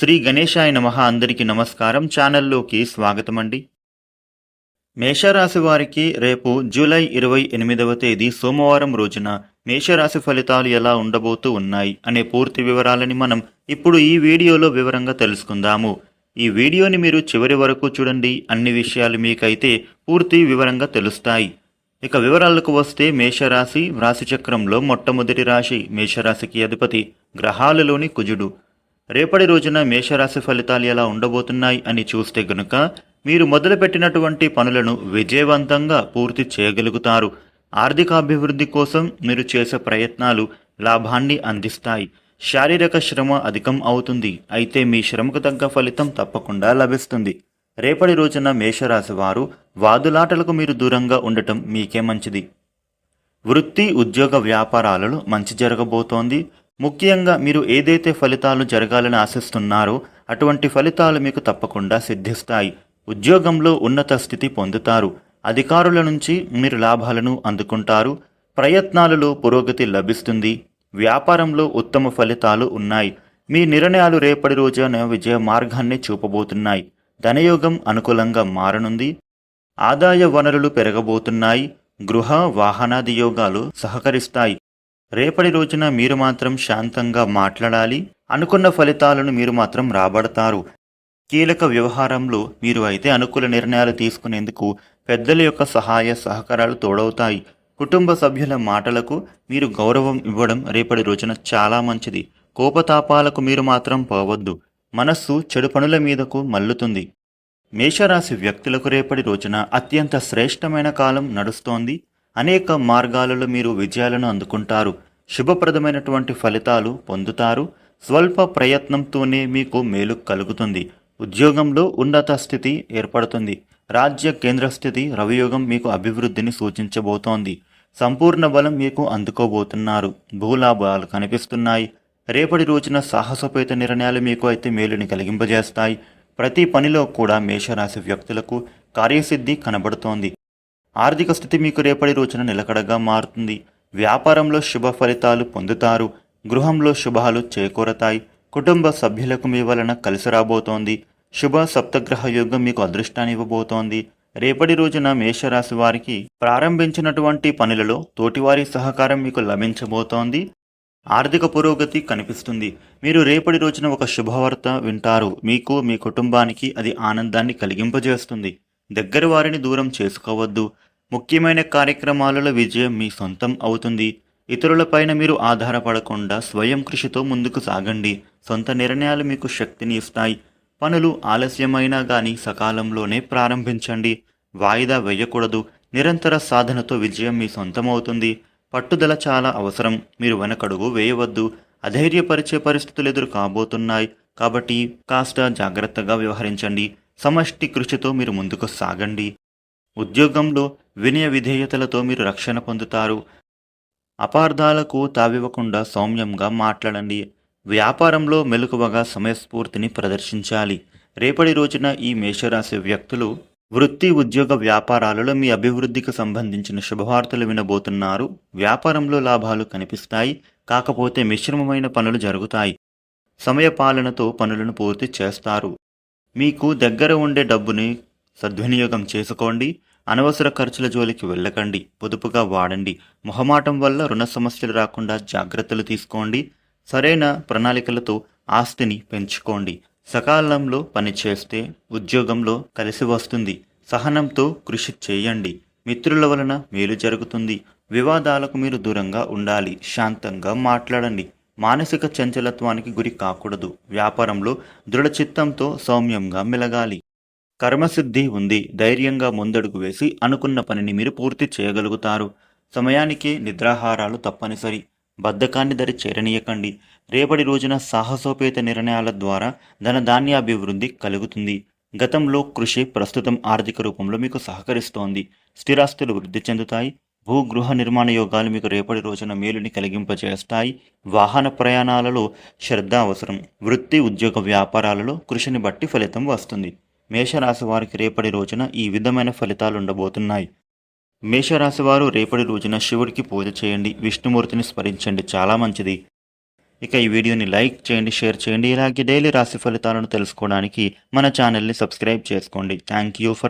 శ్రీ గణేశాయ నమ అందరికీ నమస్కారం. ఛానల్లోకి స్వాగతం అండి మేషరాశి వారికి రేపు జూలై ఇరవై ఎనిమిదవ తేదీ సోమవారం రోజున మేషరాశి ఫలితాలు ఎలా ఉండబోతూ ఉన్నాయి అనే పూర్తి వివరాలని మనం ఇప్పుడు ఈ వీడియోలో వివరంగా తెలుసుకుందాము. ఈ వీడియోని మీరు చివరి వరకు చూడండి. అన్ని విషయాలు మీకైతే పూర్తి వివరంగా తెలుస్తాయి. ఇక వివరాలకు వస్తే మేషరాశి రాశిచక్రంలో మొట్టమొదటి రాశి మేషరాశికి అధిపతి గ్రహాలలోని కుజుడు. రేపటి రోజున మేషరాశి ఫలితాలు ఎలా ఉండబోతున్నాయి అని చూస్తే గనుక మీరు మొదలుపెట్టినటువంటి పనులను విజయవంతంగా పూర్తి చేయగలుగుతారు. ఆర్థికాభివృద్ధి కోసం మీరు చేసే ప్రయత్నాలు లాభాన్ని అందిస్తాయి. శారీరక శ్రమ అధికం అవుతుంది. అయితే మీ శ్రమకు తగ్గ ఫలితం తప్పకుండా లభిస్తుంది. రేపటి రోజున మేషరాశి వారు వాదులాటలకు మీరు దూరంగా ఉండటం మీకే మంచిది. వృత్తి ఉద్యోగ వ్యాపారాలలో మంచి జరగబోతోంది. ముఖ్యంగా మీరు ఏదైతే ఫలితాలు జరగాలని ఆశిస్తున్నారో అటువంటి ఫలితాలు మీకు తప్పకుండా సిద్ధిస్తాయి. ఉద్యోగంలో ఉన్నత స్థితి పొందుతారు. అధికారుల నుంచి మీరు లాభాలను అందుకుంటారు. ప్రయత్నాలలో పురోగతి లభిస్తుంది. వ్యాపారంలో ఉత్తమ ఫలితాలు ఉన్నాయి. మీ నిర్ణయాలు రేపటి రోజున విజయ మార్గాన్ని చూపబోతున్నాయి. ధనయోగం అనుకూలంగా మారనుంది. ఆదాయ వనరులు పెరగబోతున్నాయి. గృహ వాహనాది యోగాలు సహకరిస్తాయి. రేపటి రోజున మీరు మాత్రం శాంతంగా మాట్లాడాలి. అనుకున్న ఫలితాలను మీరు మాత్రం రాబడతారు. కీలక వ్యవహారంలో మీరు అయితే అనుకూల నిర్ణయాలు తీసుకునేందుకు పెద్దల యొక్క సహాయ సహకారాలు తోడవుతాయి. కుటుంబ సభ్యుల మాటలకు మీరు గౌరవం ఇవ్వడం రేపటి రోజున చాలా మంచిది. కోపతాపాలకు మీరు మాత్రం పోవద్దు. మనస్సు చెడు పనుల మీదకు మల్లుతుంది మేషరాశి వ్యక్తులకు రేపటి రోజున అత్యంత శ్రేష్టమైన కాలం నడుస్తోంది. అనేక మార్గాలలో మీరు విజయాలను అందుకుంటారు. శుభప్రదమైనటువంటి ఫలితాలు పొందుతారు. స్వల్ప ప్రయత్నంతోనే మీకు మేలు కలుగుతుంది. ఉద్యోగంలో ఉన్నత స్థితి ఏర్పడుతుంది. రాజ్య కేంద్ర స్థితి రవియోగం మీకు అభివృద్ధిని సూచించబోతోంది. సంపూర్ణ బలం మీకు అందుకోబోతున్నారు. భూలాభాలు కనిపిస్తున్నాయి. రేపటి రోజున సాహసోపేత నిర్ణయాలు మీకు అయితే మేలుని కలిగింపజేస్తాయి. ప్రతి పనిలో కూడా మేషరాశి వ్యక్తులకు కార్యసిద్ధి కనబడుతోంది. ఆర్థిక స్థితి మీకు రేపటి రోజున నిలకడగా మారుతుంది. వ్యాపారంలో శుభ ఫలితాలు పొందుతారు. గృహంలో శుభాలు చేకూరతాయి. కుటుంబ సభ్యులకు మీ వలన కలిసి రాబోతోంది. శుభ సప్తగ్రహ యోగం మీకు అదృష్టాన్ని ఇవ్వబోతోంది. రేపటి రోజున మేషరాశి వారికి ప్రారంభించినటువంటి పనులలో తోటివారి సహకారం మీకు లభించబోతోంది. ఆర్థిక పురోగతి కనిపిస్తుంది. మీరు రేపటి రోజున ఒక శుభవార్త వింటారు. మీకు మీ కుటుంబానికి అది ఆనందాన్ని కలిగింపజేస్తుంది. దగ్గర వారిని దూరం చేసుకోవద్దు. ముఖ్యమైన కార్యక్రమాలలో విజయం మీ సొంతం అవుతుంది. ఇతరులపైన మీరు ఆధారపడకుండా స్వయం కృషితో ముందుకు సాగండి. సొంత నిర్ణయాలు మీకు శక్తిని ఇస్తాయి. పనులు ఆలస్యమైనా కానీ సకాలంలోనే ప్రారంభించండి. వాయిదా వేయకూడదు. నిరంతర సాధనతో విజయం మీ సొంతమవుతుంది. పట్టుదల చాలా అవసరం. మీరు వెనకడుగు వేయవద్దు. అధైర్యపరిచే పరిస్థితులు ఎదురు కాబోతున్నాయి. కాబట్టి కాస్త జాగ్రత్తగా వ్యవహరించండి. సమష్టి కృషితో మీరు ముందుకు సాగండి. ఉద్యోగంలో వినయ విధేయతలతో మీరు రక్షణ పొందుతారు. అపార్థాలకు తావివ్వకుండా సౌమ్యంగా మాట్లాడండి. వ్యాపారంలో మెలకువగా సమయస్ఫూర్తిని ప్రదర్శించాలి. రేపటి రోజున ఈ మేషరాశి వ్యక్తులు వృత్తి ఉద్యోగ వ్యాపారాలలో మీ అభివృద్ధికి సంబంధించిన శుభవార్తలు వినబోతున్నారు. వ్యాపారంలో లాభాలు కనిపిస్తాయి. కాకపోతే మిశ్రమమైన పనులు జరుగుతాయి. సమయపాలనతో పనులను పూర్తి చేస్తారు. మీకు దగ్గర ఉండే డబ్బుని సద్వినియోగం చేసుకోండి అనవసర ఖర్చుల జోలికి వెళ్ళకండి పొదుపుగా వాడండి. మొహమాటం వల్ల రుణ సమస్యలు రాకుండా జాగ్రత్తలు తీసుకోండి సరైన ప్రణాళికలతో ఆస్తిని పెంచుకోండి. సకాలంలో పనిచేస్తే ఉద్యోగంలో కలిసి వస్తుంది. సహనంతో కృషి చేయండి. మిత్రుల వలన మేలు జరుగుతుంది. వివాదాలకు మీరు దూరంగా ఉండాలి. శాంతంగా మాట్లాడండి. మానసిక చంచలత్వానికి గురి కాకూడదు. వ్యాపారంలో దృఢచిత్తంతో సౌమ్యంగా మెలగాలి. కర్మసిద్ధి ఉంది. ధైర్యంగా ముందడుగు వేసి అనుకున్న పనిని మీరు పూర్తి చేయగలుగుతారు. సమయానికి నిద్రాహారాలు తప్పనిసరి. బద్ధకాన్ని దరి చేరనీయకండి. రేపటి రోజున సాహసోపేత నిర్ణయాల ద్వారా ధనధాన్యాభివృద్ధి కలుగుతుంది. గతంలో కృషి ప్రస్తుతం ఆర్థిక రూపంలో మీకు సహకరిస్తోంది. స్థిరాస్తులు వృద్ధి చెందుతాయి. భూగృహ నిర్మాణ యోగాలు మీకు రేపటి రోజున మేలుని కలిగింపజేస్తాయి. వాహన ప్రయాణాలలో శ్రద్ధ అవసరం. వృత్తి ఉద్యోగ వ్యాపారాలలో కృషిని బట్టి ఫలితం వస్తుంది. మేషరాశి వారికి రేపటి రోజున ఈ విధమైన ఫలితాలు ఉండబోతున్నాయి. మేషరాశి వారు రేపటి రోజున శివుడికి పూజ చేయండి. విష్ణుమూర్తిని స్మరించండి. చాలా మంచిది. ఇక ఈ వీడియోని లైక్ చేయండి షేర్ చేయండి. ఇలాగే డైలీ రాశి ఫలితాలను తెలుసుకోవడానికి మన ఛానల్ని సబ్స్క్రైబ్ చేసుకోండి. Thank you for